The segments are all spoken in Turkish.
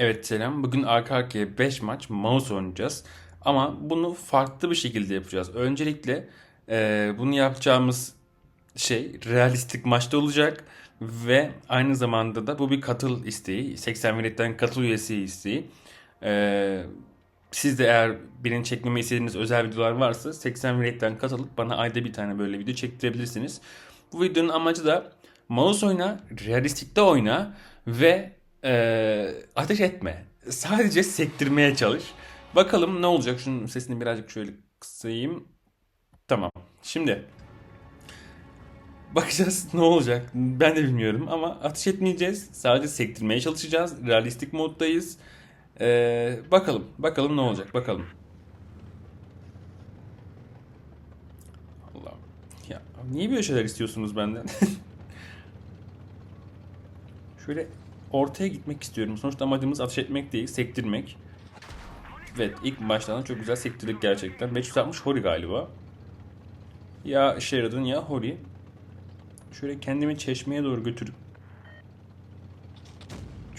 Evet selam. Bugün arka arkaya 5 maç mouse oynayacağız. Ama bunu farklı bir şekilde yapacağız. Öncelikle e, bunu yapacağımız şey realistik maçta olacak. Ve aynı zamanda da bu bir katıl isteği. 80 Millet'ten katıl üyesi isteği. E, siz de eğer birini çekmemi istediğiniz özel videolar varsa 80 Millet'ten katılıp bana ayda bir tane böyle video çektirebilirsiniz. Bu videonun amacı da mouse oyna, realistikte oyna ve e, ateş etme. Sadece sektirmeye çalış. Bakalım ne olacak. Şunun sesini birazcık şöyle kısayım. Tamam. Şimdi bakacağız ne olacak. Ben de bilmiyorum ama ateş etmeyeceğiz. Sadece sektirmeye çalışacağız. Realistik moddayız. E, bakalım. Bakalım ne olacak. Bakalım. Allah. Ya niye böyle şeyler istiyorsunuz benden? Şöyle ortaya gitmek istiyorum. Sonuçta amacımız ateş etmek değil, sektirmek. Evet, ilk baştan çok güzel sektirdik gerçekten. 560 Hori galiba. Ya Sheridan ya Hori. Şöyle kendimi çeşmeye doğru götürüp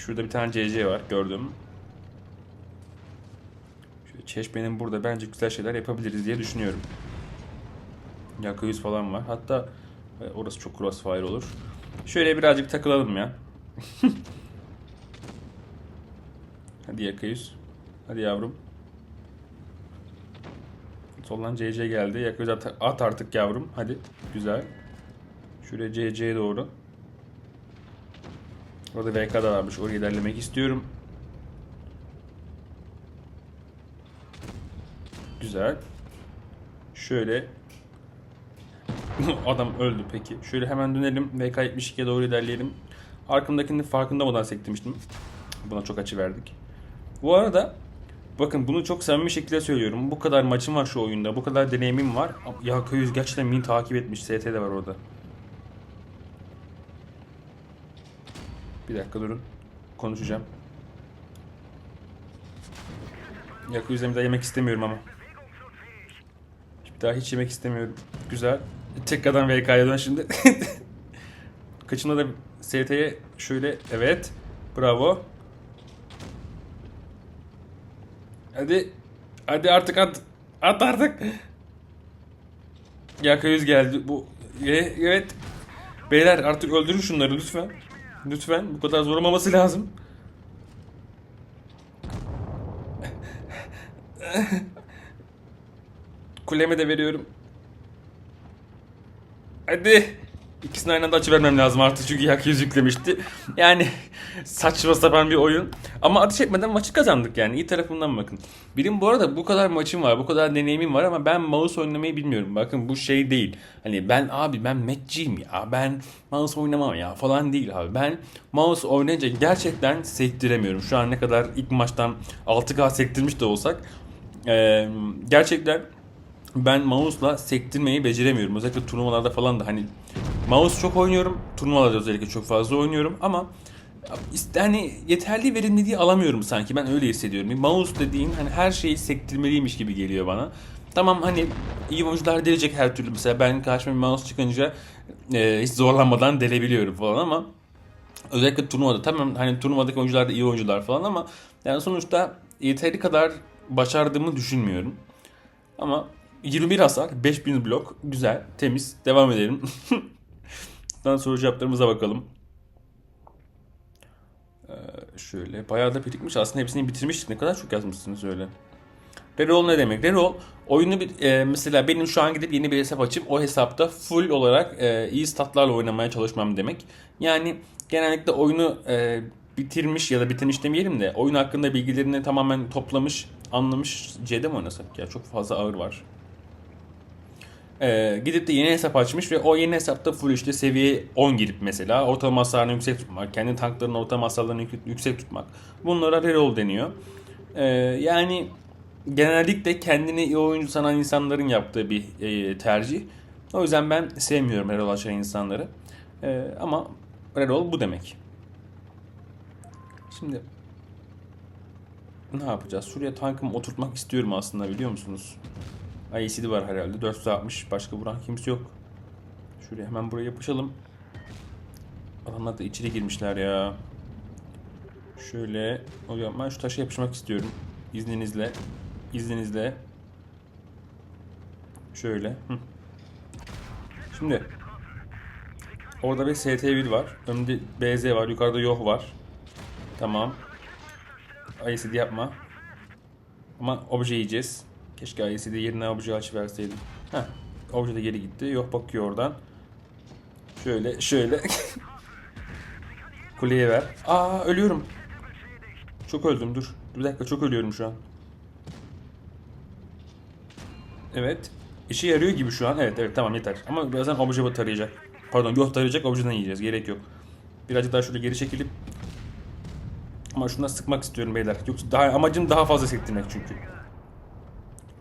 Şurada bir tane CC var gördüm. Şöyle çeşmenin burada bence güzel şeyler yapabiliriz diye düşünüyorum. Yaka yüz falan var. Hatta e, orası çok crossfire olur. Şöyle birazcık takılalım ya. Hadi yaka yüz. Hadi yavrum. Soldan CC geldi. Yaka yüz at, at artık yavrum. Hadi. Güzel. Şuraya CC'ye doğru. Orada VK da varmış. Oraya ilerlemek istiyorum. Güzel. Şöyle. Adam öldü peki. Şöyle hemen dönelim. VK72'ye doğru ilerleyelim. Arkamdakinin farkında olmadan sektirmiştim. Buna çok açı verdik. Bu arada bakın bunu çok samimi şekilde söylüyorum. Bu kadar maçım var şu oyunda. Bu kadar deneyimim var. Ya Köyüz gerçekten beni takip etmiş. ST de var orada. Bir dakika durun. Konuşacağım. Yakuyu'yu bir daha yemek istemiyorum ama. Bir daha hiç yemek istemiyorum. Güzel. Tekrardan VK'ya dön şimdi. Kaçında da ST'ye şöyle evet. Bravo. Hadi. Hadi artık at. At artık. Yaka yüz geldi. Bu evet. Beyler artık öldürün şunları lütfen. Lütfen. Bu kadar zor olmaması lazım. Kuleme de veriyorum. Hadi. İkisini aynı anda açı vermem lazım artık çünkü yak yüz yüklemişti. Yani saçma sapan bir oyun. Ama ateş etmeden maçı kazandık yani. iyi tarafından bakın. Benim bu arada bu kadar maçım var, bu kadar deneyimim var ama ben mouse oynamayı bilmiyorum. Bakın bu şey değil. Hani ben abi ben Mac'ciyim ya. Ben mouse oynamam ya falan değil abi. Ben mouse oynayınca gerçekten sektiremiyorum. Şu an ne kadar ilk maçtan 6K sektirmiş de olsak. Ee, gerçekten ben mouse'la sektirmeyi beceremiyorum. Özellikle turnuvalarda falan da hani mouse çok oynuyorum. Turnuvalarda özellikle çok fazla oynuyorum ama hani yeterli verimliliği alamıyorum sanki. Ben öyle hissediyorum. Bir mouse dediğin hani her şeyi sektirmeliymiş gibi geliyor bana. Tamam hani iyi oyuncular delecek her türlü. Mesela ben karşıma bir mouse çıkınca e, hiç zorlanmadan delebiliyorum falan ama özellikle turnuvada tamam hani turnuvadaki oyuncular da iyi oyuncular falan ama yani sonuçta yeteri kadar başardığımı düşünmüyorum. Ama 21 hasar, 5000 blok. Güzel, temiz. Devam edelim. Daha soru cevaplarımıza bakalım. Ee, şöyle bayağı da birikmiş. Aslında hepsini bitirmiştik. Ne kadar çok yazmışsınız öyle. Reroll ne demek? Reroll oyunu bir e, mesela benim şu an gidip yeni bir hesap açıp o hesapta full olarak e, iyi statlarla oynamaya çalışmam demek. Yani genellikle oyunu e, bitirmiş ya da bitirmiş demeyelim de oyun hakkında bilgilerini tamamen toplamış, anlamış C'de mi oynasak ya? Çok fazla ağır var. Ee, gidip de yeni hesap açmış ve o yeni hesapta full işte seviye 10 girip mesela ortalama hasarını yüksek tutmak, kendi tanklarının ortalama hasarlarını yük- yüksek tutmak. Bunlara reroll deniyor. Ee, yani genellikle kendini iyi oyuncu sanan insanların yaptığı bir e, tercih. O yüzden ben sevmiyorum reroll açan insanları. Ee, ama reroll bu demek. Şimdi ne yapacağız? Şuraya tankımı oturtmak istiyorum aslında biliyor musunuz? ICD var herhalde. 460. Başka vuran kimse yok. Şuraya hemen buraya yapışalım. Adamlar da içeri girmişler ya. Şöyle hocam ben şu taşa yapışmak istiyorum. İzninizle. İzninizle. Şöyle. Hı. Şimdi orada bir ST1 var. Önünde BZ var. Yukarıda Yoh var. Tamam. ICD yapma. Ama obje yiyeceğiz. Keşke ICD yerine obje açı verseydim. Heh. Obje de geri gitti. Yoh bakıyor oradan. Şöyle şöyle. Kuleye ver. Aa ölüyorum. Çok öldüm dur. Bir dakika çok ölüyorum şu an. Evet. İşe yarıyor gibi şu an. Evet evet tamam yeter. Ama birazdan obje tarayacak. Pardon yok tarayacak objeden yiyeceğiz. Gerek yok. Birazcık daha şöyle geri çekilip ama şuna sıkmak istiyorum beyler. Yoksa daha amacım daha fazla sektirmek çünkü.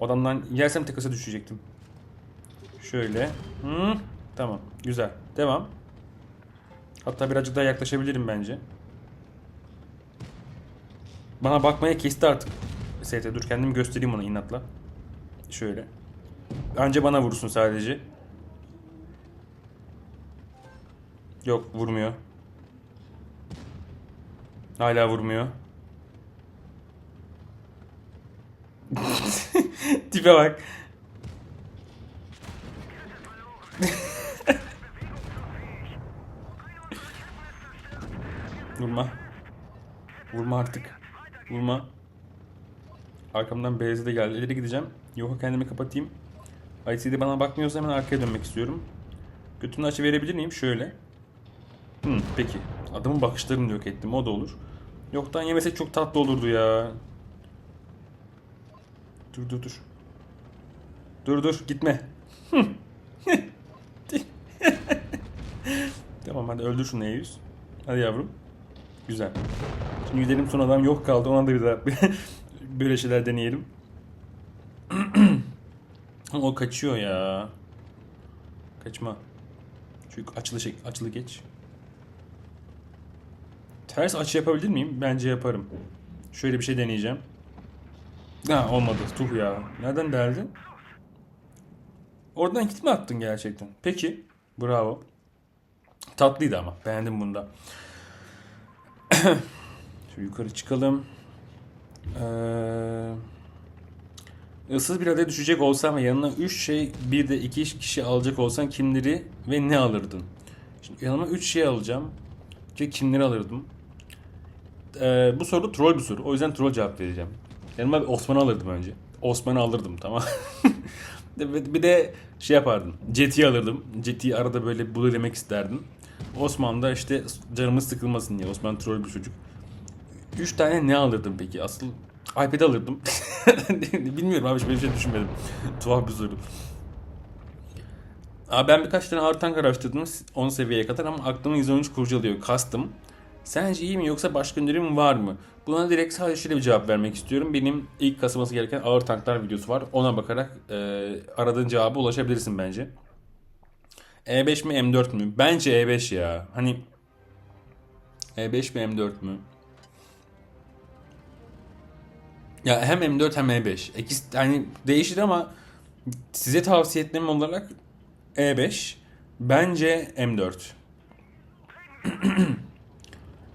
Adamdan yersem tekasa düşecektim. Şöyle. Hı, tamam. Güzel. Devam. Hatta birazcık daha yaklaşabilirim bence. Bana bakmaya kesti artık. ST dur kendimi göstereyim ona inatla. Şöyle. Önce bana vursun sadece. Yok vurmuyor. Hala vurmuyor. Tipe bak. Vurma. Vurma artık. Vurma. Arkamdan Beyazı da geldi. İleri gideceğim. Yok kendimi kapatayım. ICD bana bakmıyorsa hemen arkaya dönmek istiyorum. Götümün açı verebilir miyim? Şöyle. Hmm, peki. Adamın bakışlarını yok ettim. O da olur. Yoktan yemesek çok tatlı olurdu ya. Dur dur dur. Dur dur gitme. tamam hadi öldür şunu E100. Hadi yavrum. Güzel. Şimdi gidelim son adam yok kaldı. Ona da bir daha böyle şeyler deneyelim. O kaçıyor ya. Kaçma. Çünkü açılı, şey, açılı geç. Ters açı yapabilir miyim? Bence yaparım. Şöyle bir şey deneyeceğim. Ha olmadı. Tuh ya. Nereden deldin? Oradan gitme attın gerçekten. Peki. Bravo. Tatlıydı ama. Beğendim bunu da. Şu yukarı çıkalım. Ee, ıssız bir adaya düşecek olsam ve yanına 3 şey bir de 2 kişi alacak olsan kimleri ve ne alırdın? Şimdi yanıma 3 şey alacağım. Ve kimleri alırdım? Ee, bu soru troll bir soru. O yüzden troll cevap vereceğim. Yanıma bir Osman'ı alırdım önce. Osman'ı alırdım tamam. Bir de şey yapardım. Jet'i alırdım. Jet'i arada böyle bululemek isterdim. Osman da işte canımız sıkılmasın diye. Osman troll bir çocuk. Üç tane ne alırdım peki? Asıl iPad alırdım. Bilmiyorum abi böyle bir şey düşünmedim. Tuhaf bir soru. Abi ben birkaç tane ağır tank araştırdım 10 seviyeye kadar ama aklımı 113 kurcalıyor. Kastım. Sence iyi mi yoksa başka önerim var mı? Buna direkt sadece şöyle bir cevap vermek istiyorum. Benim ilk kasılması gereken ağır tanklar videosu var. Ona bakarak e, aradığın cevaba ulaşabilirsin bence. E5 mi M4 mü? Bence E5 ya. Hani E5 mi M4 mü? Ya hem M4 hem E5. İkisi yani değişir ama size tavsiye etmem olarak E5. Bence M4.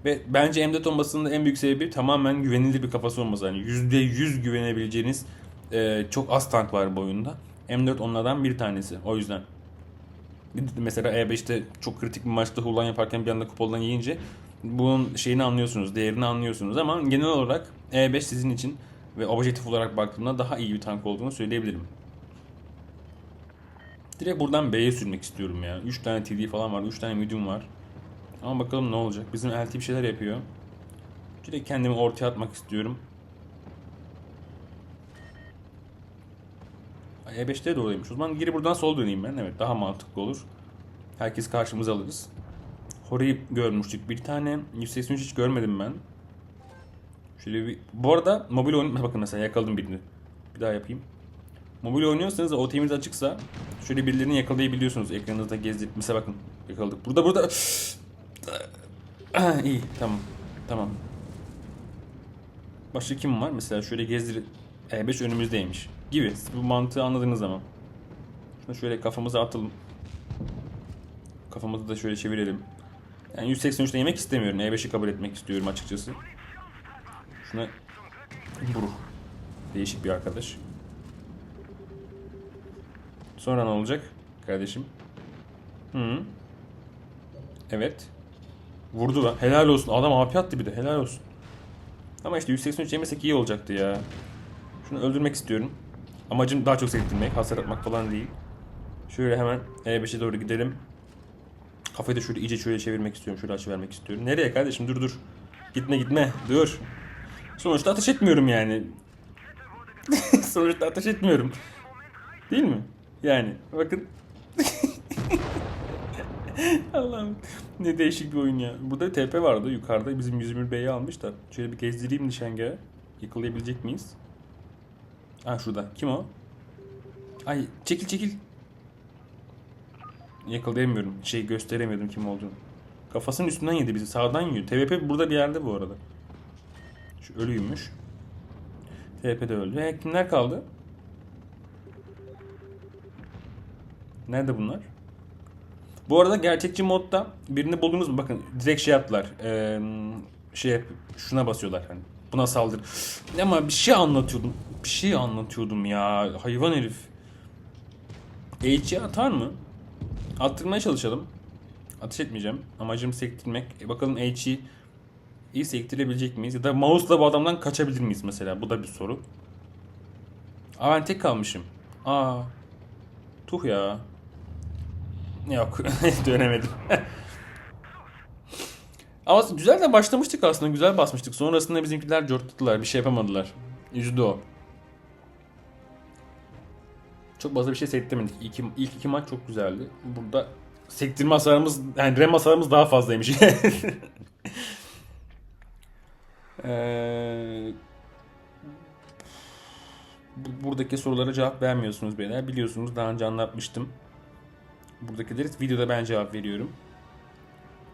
Ve bence M4 olmasının en büyük sebebi tamamen güvenilir bir kafası olması. Yani %100 güvenebileceğiniz e, çok az tank var bu oyunda. M4 onlardan bir tanesi. O yüzden. Mesela E5'te çok kritik bir maçta hulan yaparken bir anda kupoldan yiyince bunun şeyini anlıyorsunuz, değerini anlıyorsunuz ama genel olarak E5 sizin için ve objektif olarak baktığımda daha iyi bir tank olduğunu söyleyebilirim. Direkt buradan B'ye sürmek istiyorum ya. 3 tane TD falan var, 3 tane medium var. Ama bakalım ne olacak. Bizim LT bir şeyler yapıyor. Direkt kendimi ortaya atmak istiyorum. Ay, E5'te doğruymuş. O zaman geri buradan sol döneyim ben. Evet daha mantıklı olur. Herkes karşımıza alırız. Hori'yi görmüştük bir tane. 183 hiç görmedim ben. Şöyle bir... Bu arada mobil oyun... Bakın mesela yakaladım birini. Bir daha yapayım. Mobil oynuyorsanız o temiz açıksa şöyle birilerini yakalayabiliyorsunuz. Ekranınızda gezdirip mesela bakın yakaladık. Burada burada iyi tamam. Tamam. Başka kim var? Mesela şöyle gezdir E5 önümüzdeymiş gibi. Siz bu mantığı anladığınız zaman. Şunu şöyle kafamıza atalım. Kafamızı da şöyle çevirelim. Yani 183'te yemek istemiyorum. E5'i kabul etmek istiyorum açıkçası. Şuna Buruk. Değişik bir arkadaş. Sonra ne olacak kardeşim? Hı. Evet. Vurdu lan. Helal olsun. Adam AP attı bir de. Helal olsun. Ama işte 183 yemesek iyi olacaktı ya. Şunu öldürmek istiyorum. Amacım daha çok sektirmek, hasar atmak falan değil. Şöyle hemen E5'e doğru gidelim. Kafayı da şöyle iyice şöyle çevirmek istiyorum. Şöyle açı vermek istiyorum. Nereye kardeşim? Dur dur. Gitme gitme. Dur. Sonuçta ateş etmiyorum yani. Sonuçta ateş etmiyorum. Değil mi? Yani bakın. Allah'ım ne değişik bir oyun ya. Burada TP vardı yukarıda bizim 121 B'yi almışlar. Şöyle bir gezdireyim nişangahı. Yakalayabilecek miyiz? Ha şurada. Kim o? Ay çekil çekil. Yakalayamıyorum. Şey gösteremiyordum kim olduğunu. Kafasının üstünden yedi bizi. Sağdan yiyor. TVP burada bir yerde bu arada. Şu ölüymüş. TP de öldü. E, kimler kaldı? Nerede bunlar? Bu arada gerçekçi modda birini buldunuz mu? Bakın direkt şey yaptılar. Ee, şey yap- şuna basıyorlar hani. Buna saldır. Ama bir şey anlatıyordum. Bir şey anlatıyordum ya. Hayvan herif. HG atar mı? Attırmaya çalışalım. Ateş etmeyeceğim. Amacım sektirmek. E bakalım HG iyi sektirebilecek miyiz? Ya da mouse'la bu adamdan kaçabilir miyiz mesela? Bu da bir soru. Aa ben tek kalmışım. Aa. Tuh ya. Yok. Dönemedim. Ama güzel de başlamıştık aslında. Güzel basmıştık. Sonrasında bizimkiler cortladılar. Bir şey yapamadılar. Yüzde o. Çok fazla bir şey sektirmedik. İlk, ilk iki maç çok güzeldi. Burada sektirme hasarımız, yani rem hasarımız daha fazlaymış. Bu- buradaki sorulara cevap vermiyorsunuz beyler. Biliyorsunuz daha önce anlatmıştım. Buradakileri videoda ben cevap veriyorum.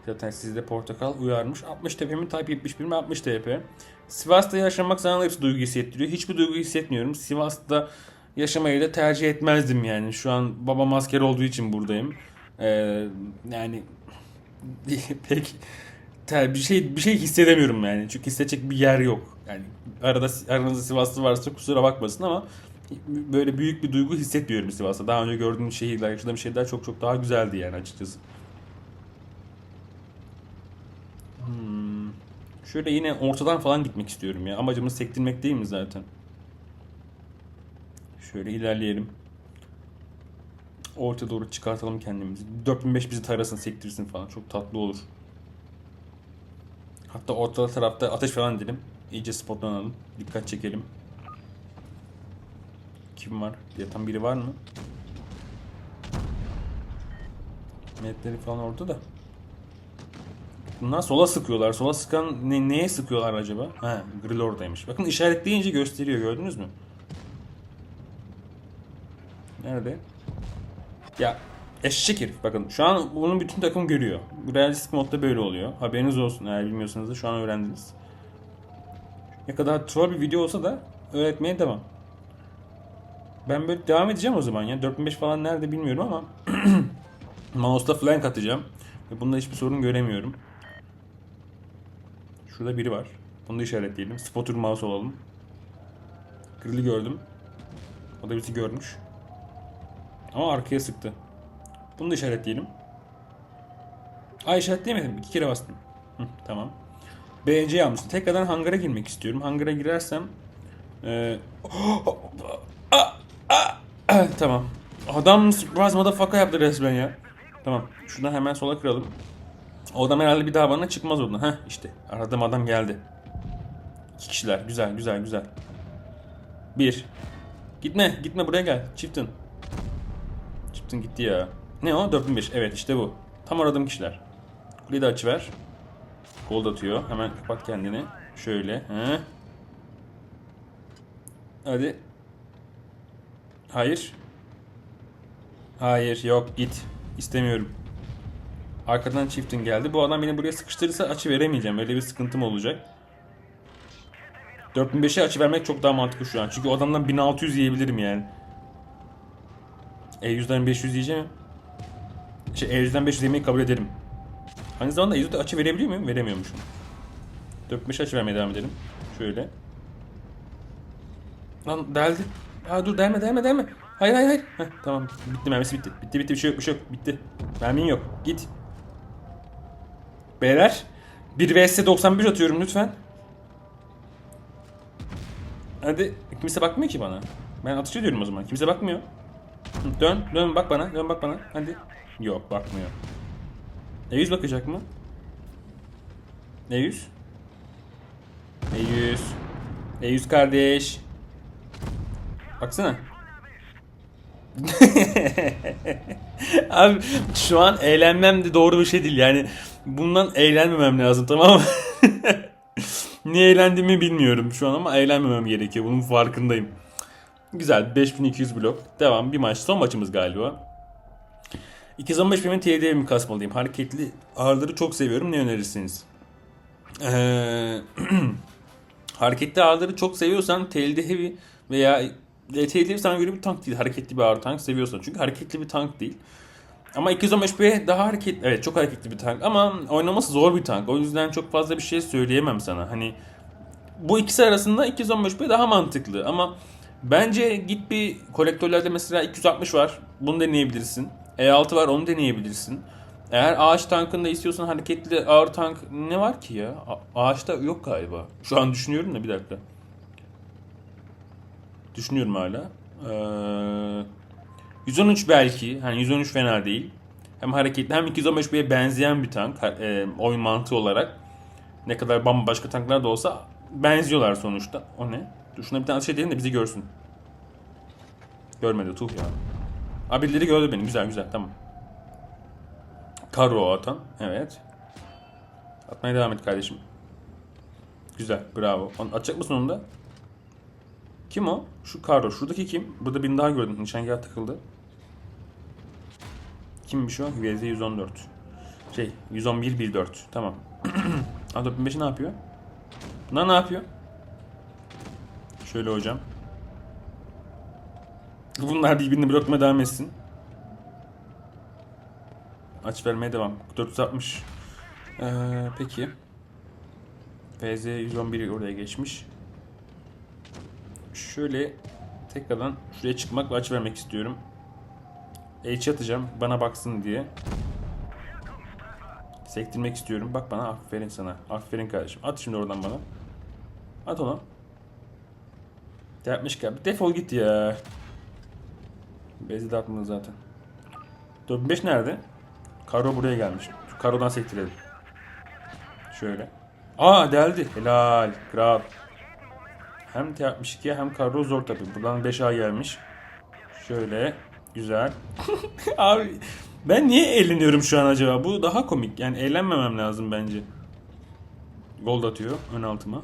Zaten sizde portakal uyarmış. 60 TP mi? Type 71 mi? 60 TP. Sivas'ta yaşamak sana hepsi duygu hissettiriyor. Hiçbir duygu hissetmiyorum. Sivas'ta yaşamayı da tercih etmezdim yani. Şu an babam asker olduğu için buradayım. Ee, yani pek bir şey bir şey hissedemiyorum yani. Çünkü hissedecek bir yer yok. Yani arada aranızda Sivaslı varsa kusura bakmasın ama böyle büyük bir duygu hissetmiyorum Sivas'ta. Daha önce gördüğüm şehirler, yaşadığım şehirler çok çok daha güzeldi yani açıkçası. Hmm. Şöyle yine ortadan falan gitmek istiyorum ya. Amacımız sektirmek değil mi zaten? Şöyle ilerleyelim. Orta doğru çıkartalım kendimizi. 4005 bizi tarasın, sektirsin falan. Çok tatlı olur. Hatta orta tarafta ateş falan edelim. İyice spotlanalım. Dikkat çekelim. Kim var? Yatan biri var mı? Metleri falan orada da. Bunlar sola sıkıyorlar. Sola sıkan ne, neye sıkıyorlar acaba? Ha, grill oradaymış. Bakın işaretleyince gösteriyor gördünüz mü? Nerede? Ya eşek herif bakın şu an bunun bütün takım görüyor. Realistik modda böyle oluyor. Haberiniz olsun eğer bilmiyorsanız da şu an öğrendiniz. Ne kadar troll bir video olsa da öğretmeye devam. Ben böyle devam edeceğim o zaman ya. 4005 falan nerede bilmiyorum ama mouse'la flank atacağım. Ve bunda hiçbir sorun göremiyorum. Şurada biri var. Bunu da işaretleyelim. Spotter mouse olalım. Grill'i gördüm. O da bizi görmüş. Ama arkaya sıktı. Bunu da işaretleyelim. Aa işaretleyemedim. İki kere bastım. Hı, tamam. BC almıştım. Tekrardan hangara girmek istiyorum. Hangara girersem... Ee... Tamam. Adam surprise motherfucker yaptı resmen ya. Tamam. Şuradan hemen sola kıralım. O adam herhalde bir daha bana çıkmaz oradan. Heh işte. Aradığım adam geldi. İki kişiler. Güzel güzel güzel. Bir. Gitme. Gitme buraya gel. Çiftin. Çiftin gitti ya. Ne o? 4005. Evet işte bu. Tam aradığım kişiler. Kuleyi de açıver. Gold atıyor. Hemen kapat kendini. Şöyle. He. Hadi. Hayır. Hayır yok git. İstemiyorum. Arkadan çiftin geldi. Bu adam beni buraya sıkıştırırsa açı veremeyeceğim. Öyle bir sıkıntım olacak. 4005'e açı vermek çok daha mantıklı şu an. Çünkü o adamdan 1600 yiyebilirim yani. E100'den 500 yiyeceğim. Şey E100'den 500 yemeyi kabul ederim. Aynı zamanda E100'de açı verebiliyor muyum? Veremiyormuşum. 4005 açı vermeye devam edelim. Şöyle. Lan deldi. Ya dur delme delme delme. Hayır hayır hayır. Heh, tamam bitti mermisi bitti. Bitti bitti bir şey yok bir şey yok. Bitti. Mermin yok. Git. Beyler. 1 vs 91 atıyorum lütfen. Hadi kimse bakmıyor ki bana. Ben atış ediyorum o zaman. Kimse bakmıyor. Dön, dön bak bana, dön bak bana. Hadi. Yok, bakmıyor. E100 bakacak mı? E100? E100. E100 kardeş. Baksana. Abi şu an eğlenmem de doğru bir şey değil yani. Bundan eğlenmemem lazım tamam mı? Niye eğlendiğimi bilmiyorum şu an ama eğlenmemem gerekiyor. Bunun farkındayım. Güzel 5200 blok. Devam bir maç. Son maçımız galiba. 215 benim TD'ye mi kasmalıyım? Hareketli ağırları çok seviyorum. Ne önerirsiniz? Ee, hareketli ağırları çok seviyorsan TLD Heavy veya TLD Heavy sana göre bir tank değil. Hareketli bir ağır tank seviyorsan. Çünkü hareketli bir tank değil. Ama 215 B daha hareketli. Evet çok hareketli bir tank ama oynaması zor bir tank. O yüzden çok fazla bir şey söyleyemem sana. Hani bu ikisi arasında 215 B daha mantıklı ama bence git bir kolektörlerde mesela 260 var. Bunu deneyebilirsin. E6 var onu deneyebilirsin. Eğer ağaç tankında istiyorsan hareketli ağır tank ne var ki ya? A- ağaçta yok galiba. Şu an düşünüyorum da bir dakika. Düşünüyorum hala. Ee, 113 belki. Hani 113 fena değil. Hem hareketli hem 215B'ye benzeyen bir tank e, oyun mantığı olarak. Ne kadar bambaşka tanklar da olsa benziyorlar sonuçta. O ne? Dur şuna bir tane şey diyelim de bizi görsün. Görmedi tuh ya. Abi birileri gördü beni. Güzel güzel tamam. Karo atan. Evet. Atmaya devam et kardeşim. Güzel bravo. Atacak mısın onu da? Kim o? Şu Karo. Şuradaki kim? Burada birini daha gördüm. Nişangah takıldı. Kimmiş o? VZ 114. Şey 111 14. Tamam. A4005 ne yapıyor? Bunlar ne yapıyor? Şöyle hocam. Bunlar birbirini bloklamaya devam etsin. Aç vermeye devam. 460. Ee, peki. FZ 111 oraya geçmiş. Şöyle tekrardan şuraya çıkmak ve aç vermek istiyorum. H atacağım bana baksın diye. Sektirmek istiyorum. Bak bana aferin sana. Aferin kardeşim. At şimdi oradan bana. At onu. Yapmış ki. Defol git ya. Bezi de atmadı zaten. 45 nerede? Karo buraya gelmiş. Karo'dan sektirelim. Şöyle. Aa deldi. Helal. Kral. Hem T62 hem Karo zor tabi. Buradan 5A gelmiş. Şöyle. Güzel. Abi ben niye eğleniyorum şu an acaba? Bu daha komik. Yani eğlenmemem lazım bence. Gold atıyor ön altıma.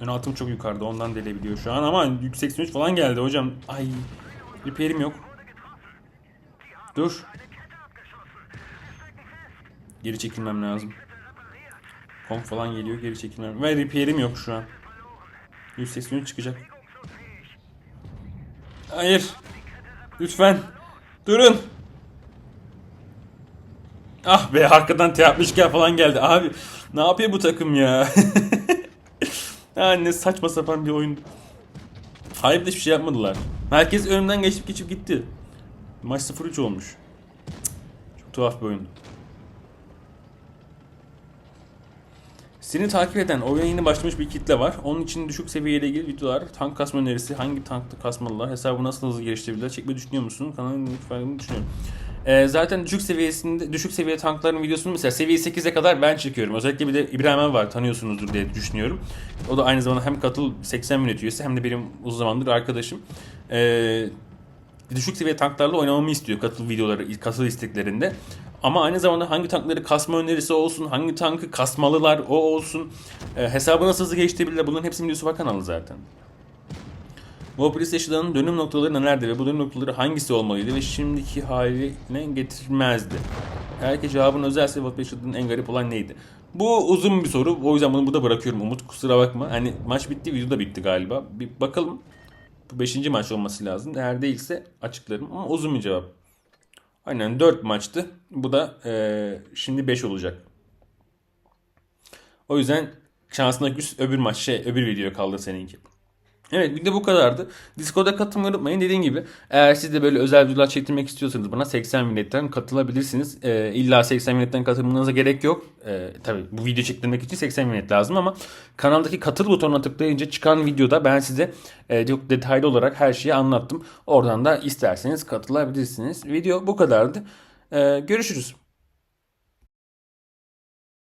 Ön altım çok yukarıda ondan delebiliyor şu an ama yüksek sonuç falan geldi hocam. Ay repair'im yok. Dur. Geri çekilmem lazım. Konk falan geliyor geri çekilmem. Ve repair'im yok şu an. 183 çıkacak. Hayır. Lütfen. Durun. Ah be arkadan T60K falan geldi. Abi ne yapıyor bu takım ya? ya ne saçma sapan bir oyun. Hayır hiçbir şey yapmadılar. Herkes önümden geçip geçip gitti. Maç 0-3 olmuş. Çok tuhaf bir oyun. Seni takip eden, oyuna yeni başlamış bir kitle var. Onun için düşük seviyeyle ilgili videolar, tank kasma önerisi, hangi tankta kasmalılar, hesabı nasıl hızlı geliştirebilirler çekmeyi düşünüyor musun? Kanalın lütfen düşünüyorum. Ee, zaten düşük seviyesinde, düşük seviye tankların videosunu mesela seviye 8'e kadar ben çekiyorum. Özellikle bir de İbrahim var tanıyorsunuzdur diye düşünüyorum. O da aynı zamanda hem katıl 80 minut üyesi hem de benim uzun zamandır arkadaşım. Ee, düşük seviye tanklarla oynamamı istiyor katıl videoları, katıl isteklerinde. Ama aynı zamanda hangi tankları kasma önerisi olsun, hangi tankı kasmalılar o olsun, e, hesabı nasıl hızlı geliştirebilirler bunların hepsinin videosu var kanalı zaten. Bu PlayStation'ın dönüm noktaları nelerdi ve bu dönüm noktaları hangisi olmalıydı ve şimdiki haline getirmezdi? Eğer ki cevabın özelse bu PlayStation'ın en garip olan neydi? Bu uzun bir soru. O yüzden bunu burada bırakıyorum Umut. Kusura bakma. Hani maç bitti, video da bitti galiba. Bir bakalım. Bu 5. maç olması lazım. Eğer değilse açıklarım ama uzun bir cevap. Aynen 4 maçtı. Bu da eee, şimdi 5 olacak. O yüzden Şansına öbür maç şey öbür video kaldı seninki. Evet bir de bu kadardı. Discord'a katılmayı unutmayın. Dediğim gibi eğer siz de böyle özel videolar çektirmek istiyorsanız bana 80 milletten katılabilirsiniz. Ee, illa 80 milletten katılmanıza gerek yok. Ee, tabii bu video çektirmek için 80 millet lazım ama kanaldaki katıl butonuna tıklayınca çıkan videoda ben size e, çok detaylı olarak her şeyi anlattım. Oradan da isterseniz katılabilirsiniz. Video bu kadardı. Ee, görüşürüz.